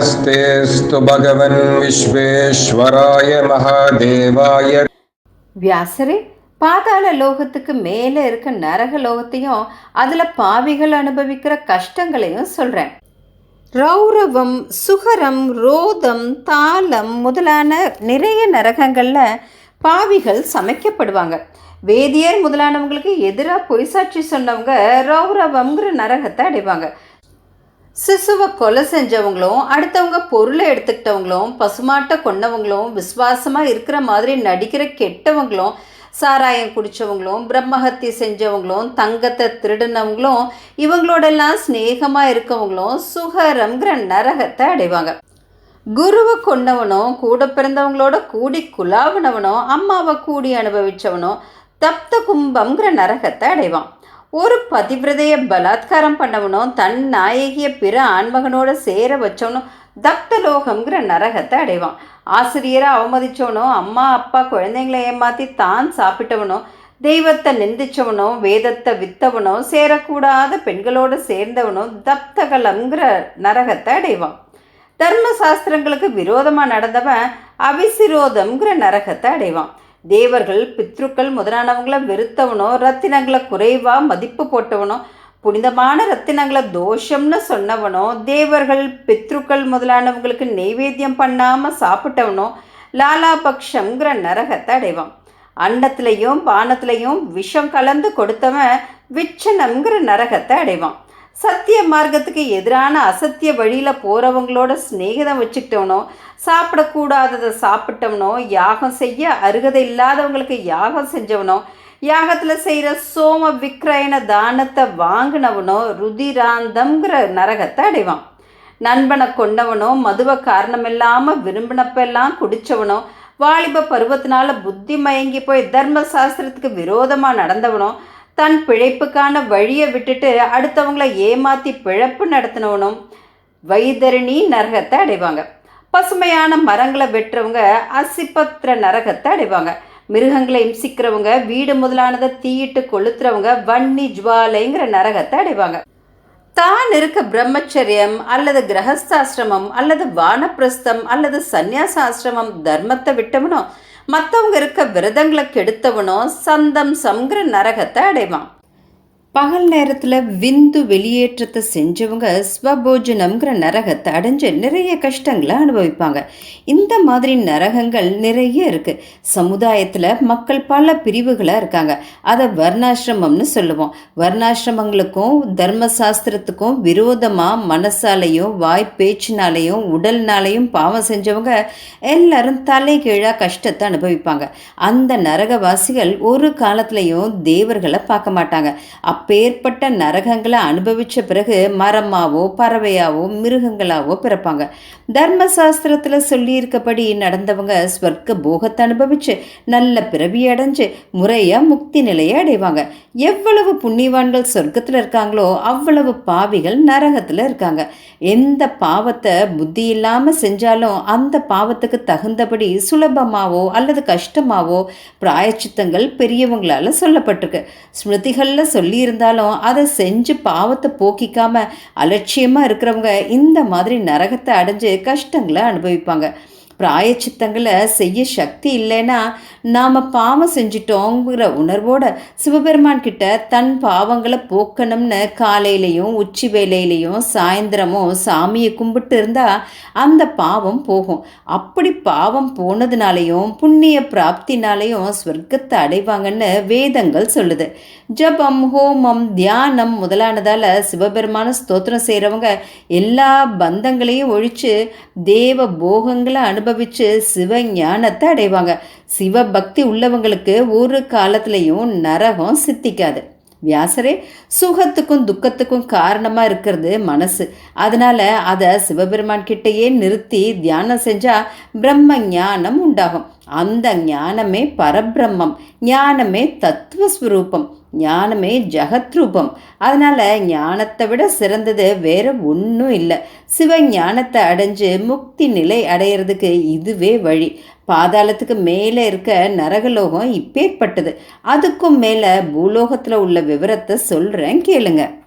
नमस्तेऽस्तु भगवन् विश्वेश्वराय महादेवाय வியாசரே பாதாள லோகத்துக்கு மேலே இருக்க நரக லோகத்தையும் அதில் பாவிகள் அனுபவிக்கிற கஷ்டங்களையும் சொல்கிறேன் ரௌரவம் சுகரம் ரோதம் தாளம் முதலான நிறைய நரகங்களில் பாவிகள் சமைக்கப்படுவாங்க வேதியர் முதலானவங்களுக்கு எதிராக பொய் சாட்சி சொன்னவங்க ரௌரவம்ங்கிற நரகத்தை அடைவாங்க சிசுவை கொலை செஞ்சவங்களும் அடுத்தவங்க பொருளை எடுத்துக்கிட்டவங்களும் பசுமாட்டை கொன்னவங்களும் விசுவாசமாக இருக்கிற மாதிரி நடிக்கிற கெட்டவங்களும் சாராயம் குடித்தவங்களும் பிரம்மஹத்தி செஞ்சவங்களும் தங்கத்தை திருடினவங்களும் இவங்களோடெல்லாம் ஸ்நேகமாக இருக்கவங்களும் சுகரம்ங்கிற நரகத்தை அடைவாங்க. குருவை கொண்டவனும் கூட பிறந்தவங்களோட கூடி குலாவினவனும் அம்மாவை கூடி அனுபவித்தவனும் தப்த கும்பம்ங்கிற நரகத்தை அடைவான். ஒரு பதிவிரதைய பலாத்காரம் பண்ணவனும் தன் நாயகிய பிற ஆண்மகனோட சேர வச்சவனும் தப்தலோகம்ங்கிற நரகத்தை அடைவான். ஆசிரியரை அவமதிச்சவனோ அம்மா அப்பா குழந்தைங்களை ஏமாற்றி தான் சாப்பிட்டவனும் தெய்வத்தை நிந்திச்சவனும் வேதத்தை வித்தவனும் சேரக்கூடாத பெண்களோடு சேர்ந்தவனும் தப்தகலம்ங்கிற நரகத்தை அடைவான். தர்ம சாஸ்திரங்களுக்கு விரோதமாக நடந்தவன் அவிசிரோதம்ங்கிற நரகத்தை அடைவான். தேவர்கள் பித்ருக்கள் முதலானவங்களை வெறுத்தவனோ ரத்தினங்களை குறைவாக மதிப்பு போட்டவனோ புனிதமான ரத்தினங்களை தோஷம்னு சொன்னவனோ தேவர்கள் பித்ருக்கள் முதலானவங்களுக்கு நெய்வேத்தியம் பண்ணாமல் சாப்பிட்டவனோ லாலாபக்ஷங்கிற நரகத்தை அடைவான். அண்டத்துலையும் பானத்துலையும் விஷம் கலந்து கொடுத்தவன் விச்சனம்ங்கிற நரகத்தை அடைவான். சத்திய மார்க்கத்துக்கு எதிரான அசத்திய வழியில் போகிறவங்களோட ஸ்நேகிதம் வச்சுக்கிட்டவனோ சாப்பிடக்கூடாததை சாப்பிட்டவனோ யாகம் செய்ய அருகதை இல்லாதவங்களுக்கு யாகம் செஞ்சவனோ யாகத்தில் செய்கிற சோம விக்ரயண தானத்தை வாங்கினவனோ ருதிராந்தம்ங்கிற நரகத்தை அடைவான். நண்பனை கொண்டவனோ மதுவை காரணமில்லாமல் விரும்பினப்பெல்லாம் குடித்தவனோ வாலிப பருவத்தினால புத்தி மயங்கி போய் தர்ம சாஸ்திரத்துக்கு விரோதமாக நடந்தவனோ தன் பிழைப்புக்கான வழியை விட்டுட்டு அடுத்தவங்கள ஏமாற்றி பிழப்பு நடத்தினவனும் வைதரணி நரகத்தை அடைவாங்க. பசுமையான மரங்களை வெட்டுறவங்க அசிப்பத்திர நரகத்தை அடைவாங்க. மிருகங்களை இம்சிக்கிறவங்க வீடு முதலானதை தீயிட்டு கொளுத்துறவங்க வன்னி ஜுவாலைங்கிற நரகத்தை அடைவாங்க. தான் இருக்க பிரம்மச்சரியம் அல்லது கிரகஸ்தாசிரமம் அல்லது வானப்பிரஸ்தம் அல்லது சந்நியாசாசிரமம் தர்மத்தை விட்டவனோ மற்றவங்க இருக்க விரதங்களை கெடுத்தவனும் சந்தம் சம்ங்கிற நரகத்தை அடைவான். பகல் நேரத்தில் விந்து வெளியேற்றத்தை செஞ்சவங்க ஸ்வபோஜனம்ங்கிற நரகத்தை அடைஞ்சு நிறைய கஷ்டங்களை அனுபவிப்பாங்க. இந்த மாதிரி நரகங்கள் நிறைய இருக்குது சமுதாயத்தில் மக்கள் பல பிரிவுகளாக இருக்காங்க. அதை வர்ணாசிரமம்னு சொல்லுவோம். வர்ணாசிரமங்களுக்கும் தர்ம சாஸ்திரத்துக்கும் விரோதமாக மனசாலையும் வாய் பேச்சினாலையும் உடல்னாலையும் பாவம் செஞ்சவங்க எல்லாரும் தலைகீழாக கஷ்டத்தை அனுபவிப்பாங்க. அந்த நரகவாசிகள் ஒரு காலத்துலேயும் தேவர்களை பார்க்க மாட்டாங்க. அப்பேற்பட்ட நரகங்களை அனுபவித்த பிறகு மரமாவோ பறவையாவோ மிருகங்களாவோ பிறப்பாங்க. தர்மசாஸ்திரத்தில் சொல்லியிருக்கபடி நடந்தவங்க ஸ்வர்க்க போகத்தை அனுபவித்து நல்ல பிறவி அடைஞ்சு முறையாக முக்தி நிலையை அடைவாங்க. எவ்வளவு புண்ணியவான்கள் சொர்க்கத்தில் இருக்காங்களோ அவ்வளவு பாவிகள் நரகத்தில் இருக்காங்க. எந்த பாவத்தை புத்தி இல்லாமல் செஞ்சாலும் அந்த பாவத்துக்கு தகுந்தபடி சுலபமாவோ அல்லது கஷ்டமாவோ பிராயச்சித்தங்கள் பெரியவங்களால் சொல்லப்பட்டிருக்கு. ஸ்மிருதிகளில் இருந்தாலும் அதை செஞ்சு பாவத்தை போக்கிக்காம அலட்சியமாக இருக்கிறவங்க இந்த மாதிரி நரகத்தை அடைஞ்சு கஷ்டங்களை அனுபவிப்பாங்க. பிராயச்சித்தங்களை செய்ய சக்தி இல்லைன்னா நாம் பாவம் செஞ்சிட்டோங்கிற உணர்வோட சிவபெருமான் கிட்ட தன் பாவங்களை போக்கணும்னு காலையிலையும் உச்சி வேலையிலையும் சாயந்தரமும் சாமியை கும்பிட்டு இருந்தால் அந்த பாவம் போகும். அப்படி பாவம் போனதுனாலையும் புண்ணிய பிராப்தினாலையும் ஸ்வர்க்கத்தை அடைவாங்கன்னு வேதங்கள் சொல்லுது. ஜபம் ஹோமம் தியானம் முதலானதால் சிவபெருமான ஸ்தோத்திரம் செய்கிறவங்க எல்லா பந்தங்களையும் ஒழித்து தேவ போகங்களை அனுபவித்து சிவஞானத்தை அடைவாங்க. சிவபக்தி உள்ளவங்களுக்கு ஒரு காலத்துலேயும் நரகம் சித்திக்காது. வியாசரே சுகத்துக்கும் துக்கத்துக்கும் காரணமாக இருக்கிறது மனசு. அதனால் அதை சிவபெருமான் கிட்டேயே நிறுத்தி தியானம் செஞ்சால் பிரம்ம ஞானம் உண்டாகும். அந்த ஞானமே பரபிரம்மம் ஞானமே தத்துவஸ்வரூபம் ஞானமே ஜகத்ரூபம். அதனால் ஞானத்தை விட சிறந்தது வேற ஒன்றும் இல்லை. சிவ ஞானத்தை அடைஞ்சு முக்தி நிலை அடையிறதுக்கு இதுவே வழி. பாதாளத்துக்கு மேலே இருக்க நரகலோகம் இப்பேற்பட்டது. அதுக்கும் மேலே பூலோகத்தில் உள்ள விவரத்தை சொல்கிறேன் கேளுங்கள்